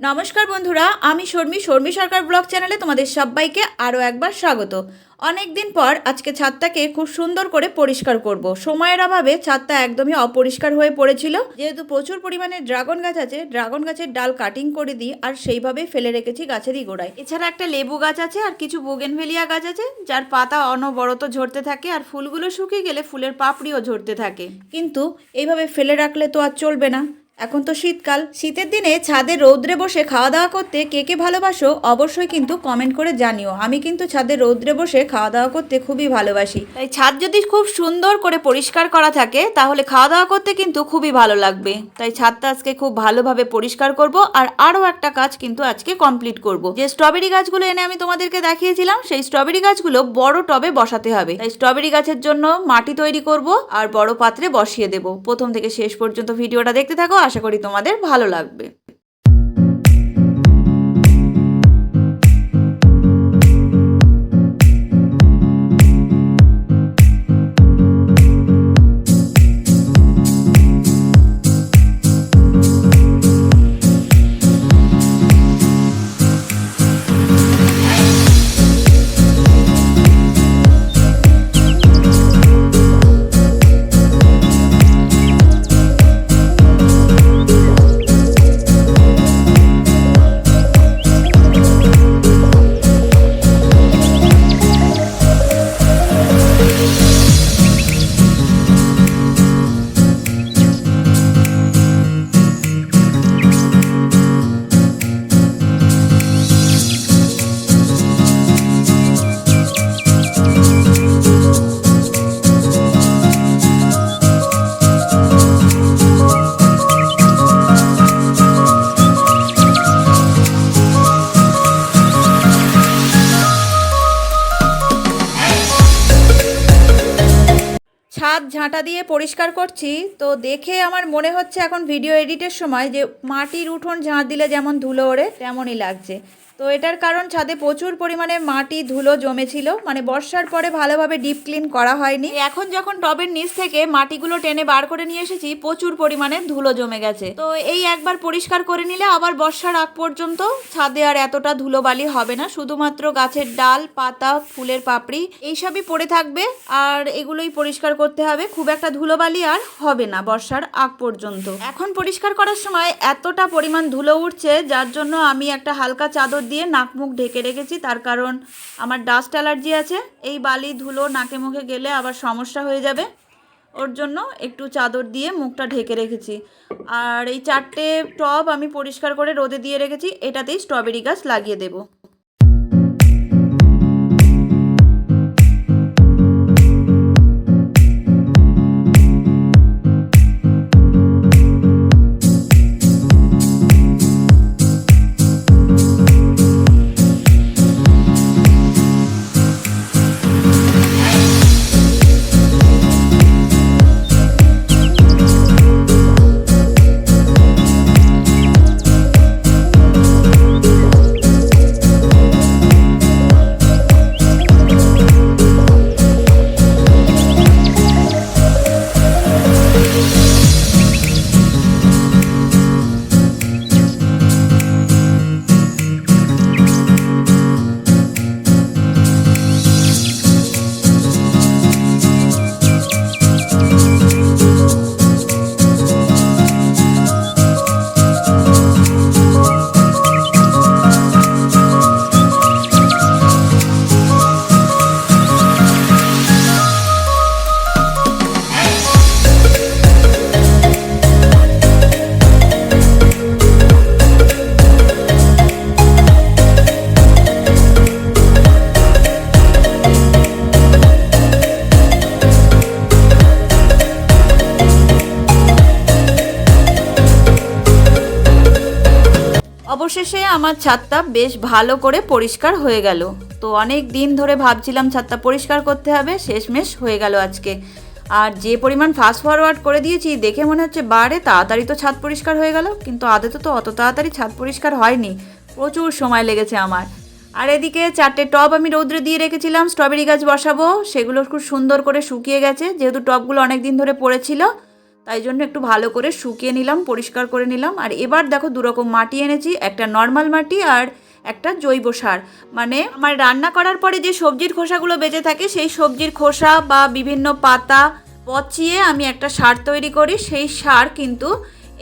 নমস্কার বন্ধুরা, আমি শর্মি শর্মি সরকার ব্লগ চ্যানেলে তোমাদের সবাইকে আরও একবার স্বাগত। অনেক দিন পর আজকে ছাদটাকে খুব সুন্দর করে পরিষ্কার করব। সময়ের অভাবে ছাদটা একদমই অপরিষ্কার হয়ে পড়েছিল। যেহেতু প্রচুর পরিমাণে ড্রাগন গাছ আছে, ড্রাগন গাছের ডাল কাটিং করে দিই আর সেইভাবেই ফেলে রেখেছি গাছেরই গোড়ায়। এছাড়া একটা লেবু গাছ আছে আর কিছু বোগেনভেলিয়া গাছ আছে, যার পাতা অনবরত ঝরতে থাকে আর ফুলগুলো শুকিয়ে গেলে ফুলের পাপড়িও ঝরতে থাকে। কিন্তু এইভাবে ফেলে রাখলে তো আর চলবে না। এখন তো শীতকাল। শীতের দিনে ছাদে রৌদ্রে বসে খাওয়া দাওয়া করতে কে কে ভালোবাসো অবশ্যই কিন্তু কমেন্ট করে জানিও। আমি কিন্তু ছাদে রৌদ্রে বসে খাওয়া দাওয়া করতে খুবই ভালোবাসি। তাই ছাদ যদি খুব সুন্দর করে পরিষ্কার করা থাকে, তাহলে খাওয়া দাওয়া করতে কিন্তু খুবই ভালো লাগবে। তাই ছাদটা আজকে খুব ভালোভাবে পরিষ্কার করব আর আরও একটা কাজ কিন্তু আজকে কমপ্লিট করব। যে স্ট্রবেরি গাছগুলো এনে আমি তোমাদেরকে দেখিয়েছিলাম, সেই স্ট্রবেরি গাছগুলো বড় টবে বসাতে হবে। তাই স্ট্রবেরি গাছের জন্য মাটি তৈরি করব আর বড় পাত্রে বসিয়ে দেব। প্রথম থেকে শেষ পর্যন্ত ভিডিওটা দেখতে থাকো। আশা করি তোমাদের ভালো লাগবে। ঝাঁটা দিয়ে পরিষ্কার করছি, তো দেখে আমার মনে হচ্ছে এখন ভিডিও এডিটের সময় যে মাটির উঠোন ঝাঁট দিলে যেমন ধুলো ওড়ে, তেমনই লাগছে। তো এটার কারণ ছাদে প্রচুর পরিমাণে মাটি, ধুলো জমেছিল। মানে বর্ষার পরে ভালোভাবে ডিপ ক্লিন করা হয়নি। এখন যখন টবের নিচ থেকে মাটিগুলো টেনে বার করে নিয়ে এসেছি, প্রচুর পরিমাণে ধুলো জমে গেছে। তো এই একবার পরিষ্কার করে নিলে আবার বর্ষার আগ পর্যন্ত ছাদে আর এতটা ধুলোবালি হবে না। শুধুমাত্র গাছের ডাল, পাতা, ফুলের পাপড়ি, এইসবই পড়ে থাকবে। আর এগুলোই পরিষ্কার করতে হবে। খুব একটা ধুলোবালি আর হবে না বর্ষার আগ পর্যন্ত। এখন পরিষ্কার করার সময় এতটা পরিমাণ ধুলো উঠছে, যার জন্য আমি একটা হালকা চাদর দিয়ে নাক মুখ ঢেকে রেখেছি, তার কারণ আমার ডাস্ট অ্যালার্জি আছে। এই বালি ধুলো নাকে মুখে গেলে আবার সমস্যা হয়ে যাবে। ওর জন্য একটু চাদর দিয়ে মুখটা ঢেকে রেখেছি। আর এই চারটে টব আমি পরিষ্কার করে রোদে দিয়ে রেখেছি, এটাতেই স্ট্রবেরি গাছ লাগিয়ে দেবো। অবশেষে আমার ছাদটা বেশ ভালো করে পরিষ্কার হয়ে গেল। তো অনেক দিন ধরে ভাবছিলাম ছাদটা পরিষ্কার করতে হবে, শেষমেশ হয়ে গেল আজকে। আর যে পরিমাণ ফাস্ট ফরওয়ার্ড করে দিয়েছি, দেখে মনে হচ্ছে, বারে, তাড়াতাড়ি তো ছাদ পরিষ্কার হয়ে গেল। কিন্তু আদতে তো অত তাড়াতাড়ি ছাদ পরিষ্কার হয়নি। প্রচুর সময় লেগেছে আমার। আর এদিকে চারটে টব আমি রৌদ্রে দিয়ে রেখেছিলাম, স্ট্রবেরি গাছ বসাবো, সেগুলো খুব সুন্দর করে শুকিয়ে গেছে। যেহেতু টবগুলো অনেক দিন ধরে পড়েছিল তাই জন্য একটু ভালো করে শুকিয়ে নিলাম, পরিষ্কার করে নিলাম। আর এবার দেখো দুরকম মাটি এনেছি, একটা নর্মাল মাটি আর একটা জৈব সার। মানে আমার রান্না করার পরে যে সবজির খোসাগুলো বেঁচে থাকে, সেই সবজির খোসা বা বিভিন্ন পাতা পচিয়ে আমি একটা সার তৈরি করি। সেই সার কিন্তু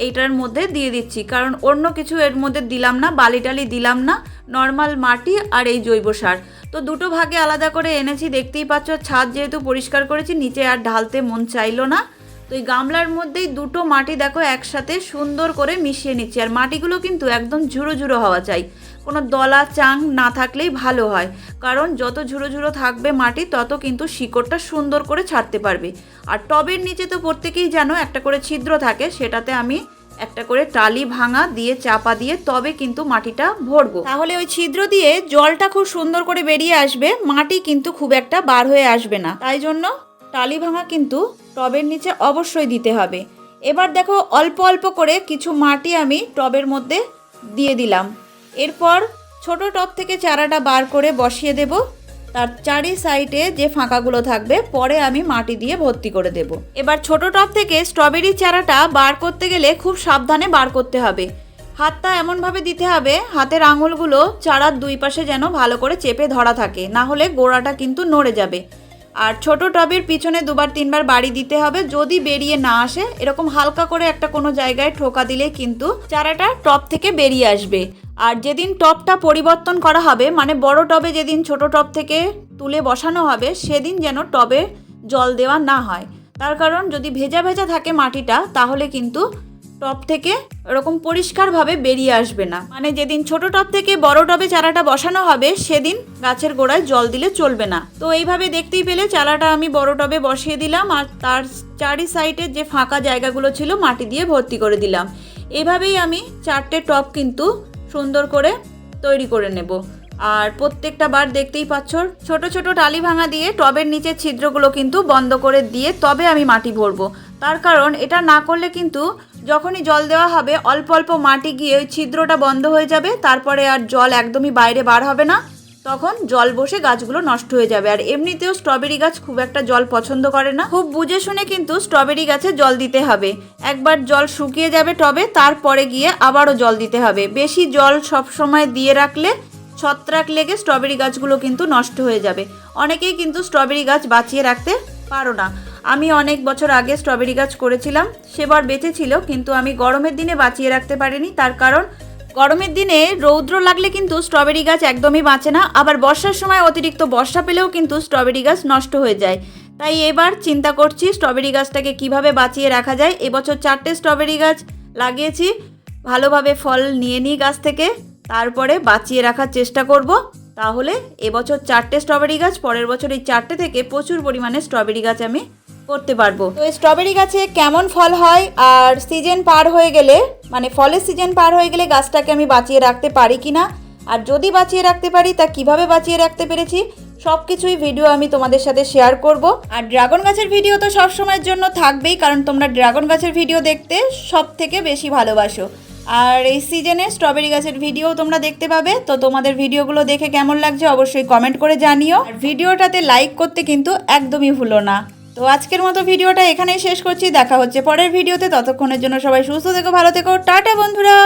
এইটার মধ্যে দিয়ে দিচ্ছি। কারণ অন্য কিছু এর মধ্যে দিলাম না বালি টালি দিলাম না, নর্মাল মাটি আর এই জৈব সার। তো দুটো ভাগে আলাদা করে এনেছি, দেখতেই পাচ্ছ ছাদ যেহেতু পরিষ্কার করেছি, নিচে আর ঢালতে মন চাইলো না। তো এই গামলার মধ্যেই দুটো মাটি দেখো একসাথে সুন্দর করে মিশিয়ে নিচ্ছি। আর মাটিগুলো কিন্তু একদম ঝুড়ো ঝুড়ো হওয়া চাই। কোনো দলা চাং না থাকলেই ভালো হয়। কারণ যত ঝুড়ো ঝুড়ো থাকবে মাটি, তত কিন্তু শিকড়টা সুন্দর করে ছাড়তে পারবে। আর টবের নিচে তো প্রত্যেকেই জানো একটা করে ছিদ্র থাকে, সেটাতে আমি একটা করে টালি ভাঙা দিয়ে চাপা দিয়ে তবে কিন্তু মাটিটা ভরবো। তাহলে ওই ছিদ্র দিয়ে জলটা খুব সুন্দর করে বেরিয়ে আসবে, মাটি কিন্তু খুব একটা বার হয়ে আসবে না। তাই জন্য টালি ভাঙা কিন্তু টবের নিচে অবশ্যই দিতে হবে। এবার দেখো অল্প অল্প করে কিছু মাটি আমি টবের মধ্যে দিয়ে দিলাম। এরপর ছোট টব থেকে চারাটা বার করে বসিয়ে দেব। তার চারি সাইডে যে ফাঁকাগুলো থাকবে, পরে আমি মাটি দিয়ে ভর্তি করে দেব। এবার ছোট টব থেকে স্ট্রবেরি চারাটা বার করতে গেলে খুব সাবধানে বার করতে হবে। হাতটা এমনভাবে দিতে হবে, হাতের আঙুলগুলো চারার দুই পাশে যেন ভালো করে চেপে ধরা থাকে, না হলে গোড়াটা কিন্তু নড়ে যাবে। আর ছোট টবের পিছনে দুবার, তিনবার বাড়ি দিতে হবে। যদি বেরিয়ে না আসে, এরকম হালকা করে একটা কোনো জায়গায় ঠোকা দিলে কিন্তু চারাটা টব থেকে বেরিয়ে আসবে। আর যেদিন টবটা পরিবর্তন করা হবে মানে বড় টবে যেদিন ছোট টব থেকে তুলে বসানো হবে, সেদিন যেন টবে জল দেওয়া না হয়। তার কারণ, যদি ভেজা ভেজা থাকে মাটিটা, তাহলে কিন্তু টব থেকে ওরকম পরিষ্কারভাবে বেরিয়ে আসবে না। মানে যেদিন ছোট টব থেকে বড় টবে চারাটা বসানো হবে, সেদিন গাছের গোড়ায় জল দিলে চলবে না। তো এইভাবে দেখতেই পেলে চারাটা আমি বড় টবে বসিয়ে দিলাম আর তার চারি সাইডের যে ফাঁকা জায়গাগুলো ছিল মাটি দিয়ে ভর্তি করে দিলাম। এভাবেই আমি চারটে টব কিন্তু সুন্দর করে তৈরি করে নেব। আর প্রত্যেকটা বার দেখতেই পাচ্ছ, ছোট ছোট টালি ভাঙা দিয়ে টবের নিচে ছিদ্রগুলো কিন্তু বন্ধ করে দিয়ে তবে আমি মাটি ভরবো। তার কারণ এটা না করলে কিন্তু যখনই জল দেওয়া হবে, অল্প অল্প মাটি গিয়ে ওই ছিদ্রটা বন্ধ হয়ে যাবে, তারপরে আর জল একদমই বাইরে বার হবে না। তখন জল বসে গাছগুলো নষ্ট হয়ে যাবে। আর এমনিতেও স্ট্রবেরি গাছ খুব একটা জল পছন্দ করে না। খুব বুঝে শুনে কিন্তু স্ট্রবেরি গাছে জল দিতে হবে। একবার জল শুকিয়ে যাবে টবে, তারপরে গিয়ে আবারও জল দিতে হবে। বেশি জল সব সময় দিয়ে রাখলে ছত্রাক লেগে স্ট্রবেরি গাছগুলো কিন্তু নষ্ট হয়ে যাবে। অনেকেই কিন্তু স্ট্রবেরি গাছ বাঁচিয়ে রাখতে পারো না। আমি অনেক বছর আগে স্ট্রবেরি গাছ করেছিলাম, সেবার বেঁচে ছিল, কিন্তু আমি গরমের দিনে বাঁচিয়ে রাখতে পারিনি, তার কারণ গরমের দিনে রৌদ্র লাগলে কিন্তু স্ট্রবেরি গাছ একদমই বাঁচে না, আবার বর্ষার সময় অতিরিক্ত বর্ষা পেলেও কিন্তু স্ট্রবেরি গাছ নষ্ট হয়ে যায়। তাই এবার চিন্তা করছি স্ট্রবেরি গাছটাকে কীভাবে বাঁচিয়ে রাখা যায়। এবছর চারটে স্ট্রবেরি গাছ লাগিয়েছি, ভালোভাবে ফল নিয়ে নিই গাছ থেকে, তারপরে বাঁচিয়ে রাখার চেষ্টা করব। তাহলে এবছর চারটে স্ট্রবেরি গাছ, পরের বছর এই চারটে থেকে প্রচুর পরিমাণে স্ট্রবেরি গাছ আমি করতে পারব। তো স্ট্রবেরি গাছে কেমন ফল হয় আর সিজন পার হয়ে গেলে মানে ফলের সিজন পার হয়ে গেলে গাছটাকে আমি বাঁচিয়ে রাখতে পারি কি না আর যদি বাঁচিয়ে রাখতে পারি, তা কীভাবে বাঁচিয়ে রাখতে পেরেছি? সব কিছুই ভিডিও আমি তোমাদের সাথে শেয়ার করব। আর ড্রাগন গাছের ভিডিও তো সব সময়ের জন্য থাকবেই, কারণ তোমরা ড্রাগন গাছের ভিডিও দেখতে সব থেকে বেশি ভালোবাসো। আর এই সিজনে স্ট্রবেরি গাছের ভিডিও তোমরা দেখতে পাবে। তো তোমাদের ভিডিওগুলো দেখে কেমন লাগছে অবশ্যই কমেন্ট করে জানিও। আর ভিডিওটাতে লাইক করতে কিন্তু একদমই ভুলো না। তো আজকের মতো ভিডিওটা এখানেই শেষ করছি। দেখা হচ্ছে পরের ভিডিওতে। ততক্ষণের জন্য সবাই সুস্থ থেকো, ভালো থেকো। টাটা বন্ধুরা।